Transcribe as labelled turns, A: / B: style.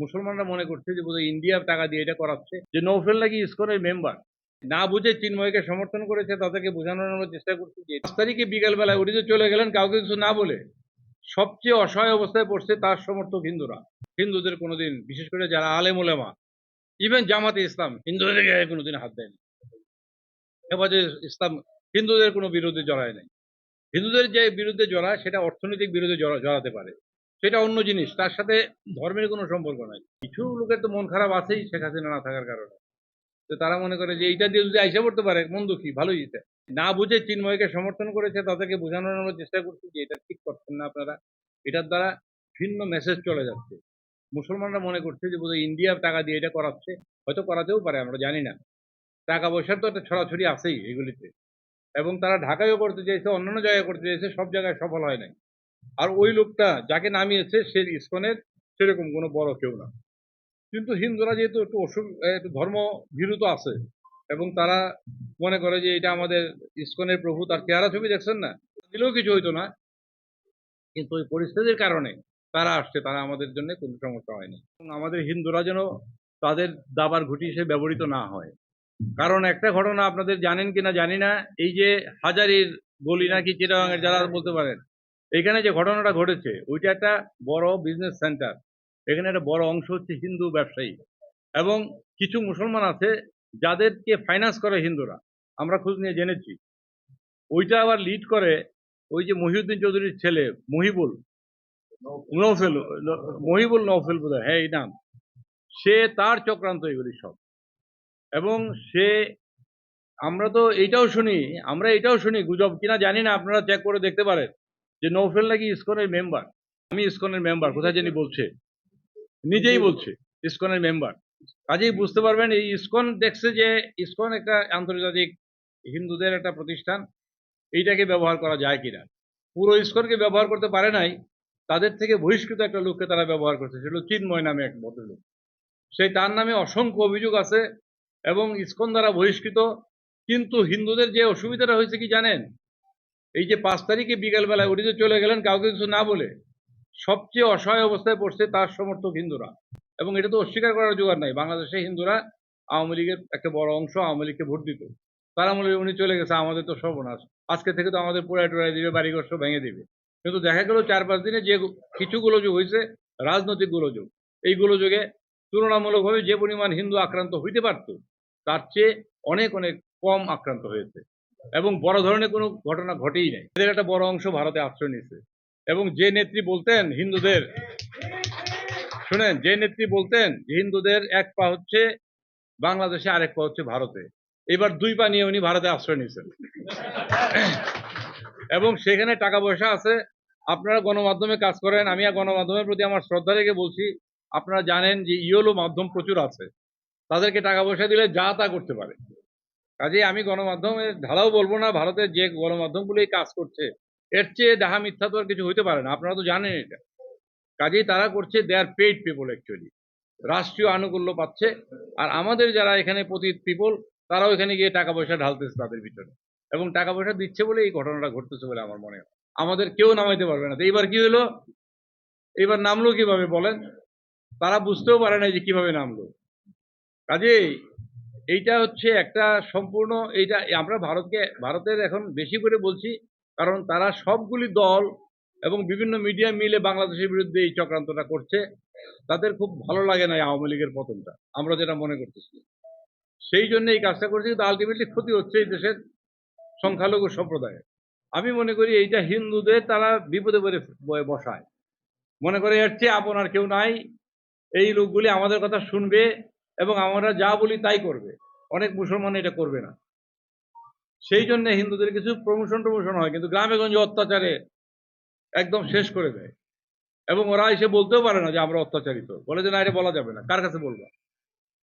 A: মুসলমানরা মনে করছে যে বোধহয় ইন্ডিয়া টাকা দিয়ে এটা করাচ্ছে, যে নৌফেল নাকি ইসকনের মেম্বার না বুঝে চিন্ময়কে সমর্থন করেছে, তাদেরকে বোঝানোর আমরা চেষ্টা করছি যে পাঁচ তারিখে বিকালবেলায় উনি তো চলে গেলেন, কাউকে কিছু না বলে। সবচেয়ে অসহায় অবস্থায় পড়ছে তার সমর্থক হিন্দুরা। হিন্দুদের কোনোদিন, বিশেষ করে যারা আলেম ওলেমা ইভেন জামাতে ইসলাম, হিন্দুদের কোনোদিন হাত দেয়নি। হেফাজে ইসলাম, হিন্দুদের কোনো বিরোধে জড়ায় নাই। হিন্দুদের যে বিরুদ্ধে জড়ায়, সেটা অর্থনৈতিক জড়া- জড়াতে পারে। সেটা অন্য জিনিস, তার সাথে ধর্মের কোনো সম্পর্ক নাই। কিছু লোকের তো মন খারাপ আছেই শেখ হাসিনা না থাকার কারণে। তো তারা মনে করে যে এইটা দিয়ে যদি আইসা পড়তে পারে, মন্দ কি? ভালোই এটা। না বুঝে চিন্ময়কে সমর্থন করেছে, তাদেরকে বোঝানোর আমরা চেষ্টা করছি যে এটা ঠিক করছেন না আপনারা। এটার দ্বারা ভিন্ন মেসেজ চলে যাচ্ছে। মুসলমানরা মনে করছে যে বোধহয় ইন্ডিয়া টাকা দিয়ে এটা করাচ্ছে। হয়তো করাতেও পারে, আমরা জানি না। টাকা পয়সার তো একটা ছড়াছড়ি আছেই এগুলিতে। এবং তারা ঢাকায়ও করতে চাইছে, অন্যান্য জায়গায় করতে চাইছে, সব জায়গায় সফল হয় নাই। আর ওই লোকটা যাকে নামিয়েছে সে ইস্কনের সেরকম কোনো বড় কেউ না। কিন্তু হিন্দুরা যেহেতু একটু অসুখ একটু ধর্ম ভীরুত আছে এবং তারা মনে করে যে এটা আমাদের ইস্কনের প্রভু, তার চেহারা ছবি দেখছেন না, দিলেও কিছু হইতো না। কিন্তু ওই পরিস্থিতির কারণে তারা আসছে, তারা আমাদের জন্য কোনো সমস্যা হয়নি। এবং আমাদের হিন্দুরা যেন তাদের দাবার ঘুটি হিসেবে ব্যবহৃত না হয়। কারণ একটা ঘটনা আপনাদের জানেন কিনা জানি না, এই যে হাজারির গলি নাকি চিটাগাঙের, যারা বলতে পারেন এখানে যে ঘটনাটা ঘটেছে, ওইটা একটা বড় বিজনেস সেন্টার এখানে একটা বড় অংশ হচ্ছে হিন্দু ব্যবসায়ী। এবং কিছু মুসলমান আছে, যাদেরকে ফাইন্যান্স করে হিন্দুরা। আমরা খোঁজ নিয়ে জেনেছি। ওইটা আবার লিড করে ওই যে মহিউদ্দিন চৌধুরীর ছেলে, মহিবুল। নৌফেল মহিবুল নৌফেল বোধ হ্যাঁ এই নাম। সে তার চক্রান্ত এগুলি সব। এবং সে, আমরা তো এইটাও শুনি, আমরা এটাও শুনি, গুজব কিনা জানি না, আপনারা চেক করে দেখতে পারেন। যে নৌফেল নাকি ইসকনের মেম্বার আমি ইসকনের মেম্বার কোথায় জানি বলছে। নিজেই বলছে, ইসকনের মেম্বার কাজেই বুঝতে পারবেন, এই ইসকন দেখছে যে ইসকন একটা আন্তর্জাতিক হিন্দুদের একটা প্রতিষ্ঠান, এইটাকে ব্যবহার করা যায় কিনা। পুরো ইসকনকে ব্যবহার করতে পারে নাই, তাদের থেকে বহিষ্কৃত একটা লোককে তারা ব্যবহার করছে, সেটা চিন্ময় নামে এক ভদ্রলোক। সেই তার নামে অসংখ্য অভিযোগ আছে, এবং ইসকন দ্বারা বহিষ্কৃত, কিন্তু হিন্দুদের যে অসুবিধাটা হয়েছে কি জানেন? এই যে পাঁচ তারিখে বিকালবেলায় তো চলে গেলেন, কাউকে কিছু না বলে। সবচেয়ে অসহায় অবস্থায় পড়ছে তার সমর্থক হিন্দুরা। এবং এটা তো অস্বীকার করার জোগাড় নাই। বাংলাদেশে হিন্দুরা আওয়ামী লীগের একটা বড় অংশ আওয়ামী লীগকে ভোট দিত। তারা মনে উনি চলে গেছে, আমাদের তো সর্বনাশ। আজকে থেকে তো আমাদের পোড়ায় টোড়ায় দিবে বাড়িঘর সব ভেঙে দিবে। কিন্তু দেখা গেল চার পাঁচ দিনে যে কিছু গোলযোগ হয়েছে, রাজনৈতিক গোলযোগ। এই গোলযোগে তুলনামূলকভাবে যে পরিমাণ হিন্দু আক্রান্ত হইতে পারত, তার চেয়ে অনেক অনেক কম আক্রান্ত হয়েছে। এবং বড় ধরনের কোনো ঘটনা ঘটেই নাই। এদের একটা বড় অংশ ভারতে আশ্রয় নিয়েছে। এবং যে নেত্রী বলতেন হিন্দুদের, শুনেন, যে নেত্রী বলতেন হিন্দুদের এক পা হচ্ছে বাংলাদেশে আরেক পা হচ্ছে ভারতে। এবার দুই পা নিয়ে উনি ভারতে আশ্রয় নিয়েছেন। এবং সেখানে টাকা পয়সা আছে। আপনারা গণমাধ্যমে কাজ করেন, আমি গণমাধ্যমের প্রতি আমার শ্রদ্ধা রেখে বলছি, আপনারা জানেন যে ইয়েলো মাধ্যম প্রচুর আছে। তাদেরকে টাকা পয়সা দিলে যা তা করতে পারে। কাজেই আমি গণমাধ্যমের ধারাও বলব না, ভারতের যে গণমাধ্যমগুলো এই কাজ করছে, এর চেয়ে দেখা মিথ্যা তো আর কিছু হইতে পারে না, আপনারা তো জানেন এটা। কাজেই তারা করছে they are paid people actually রাষ্ট্রীয় আনুকূল্য পাচ্ছে, আর আমাদের যারা এখানে পতিত পিপল তারাও এখানে গিয়ে টাকা পয়সা ঢালতেছে তাদের ভিতরে এবং টাকা পয়সা দিচ্ছে বলে এই ঘটনাটা ঘটতেছে বলে আমার মনে হয়। আমাদের কেউ নামাইতে পারবে না। তো এইবার কি হলো? এইবার নামলো কীভাবে বলেন? তারা বুঝতেও পারে না যে কীভাবে নামলো। কাজেই এইটা হচ্ছে একটা সম্পূর্ণ এইটা আমরা ভারতকে, ভারতের এখন বেশি করে বলছি, কারণ তারা সবগুলি দল এবং বিভিন্ন মিডিয়া মিলে বাংলাদেশের বিরুদ্ধে এই চক্রান্তটা করছে। তাদের খুব ভালো লাগে না আওয়ামী লীগের পতনটা, আমরা যেটা মনে করতেছি। সেই জন্য এই কাজটা করছি, কিন্তু আলটিমেটলি ক্ষতি হচ্ছে এই দেশের সংখ্যালঘু সম্প্রদায়ের। আমি মনে করি এইটা হিন্দুদের তারা বিপদে পড়ে বসায়। মনে করে এর চেয়ে আপনার কেউ নাই। এই লোকগুলি আমাদের কথা শুনবে এবং আমরা যা বলি তাই করবে। অনেক মুসলমান এটা করবে না। সেই জন্য হিন্দুদের কিছু প্রমোশন টমোশন হয়, কিন্তু গ্রামে গঞ্জে অত্যাচারে একদম শেষ করে দেয়। এবং ওরা এসে বলতেও পারে না যে আমরা অত্যাচারিত। বলে যে না, এটা বলা যাবে না। কার কাছে বলব?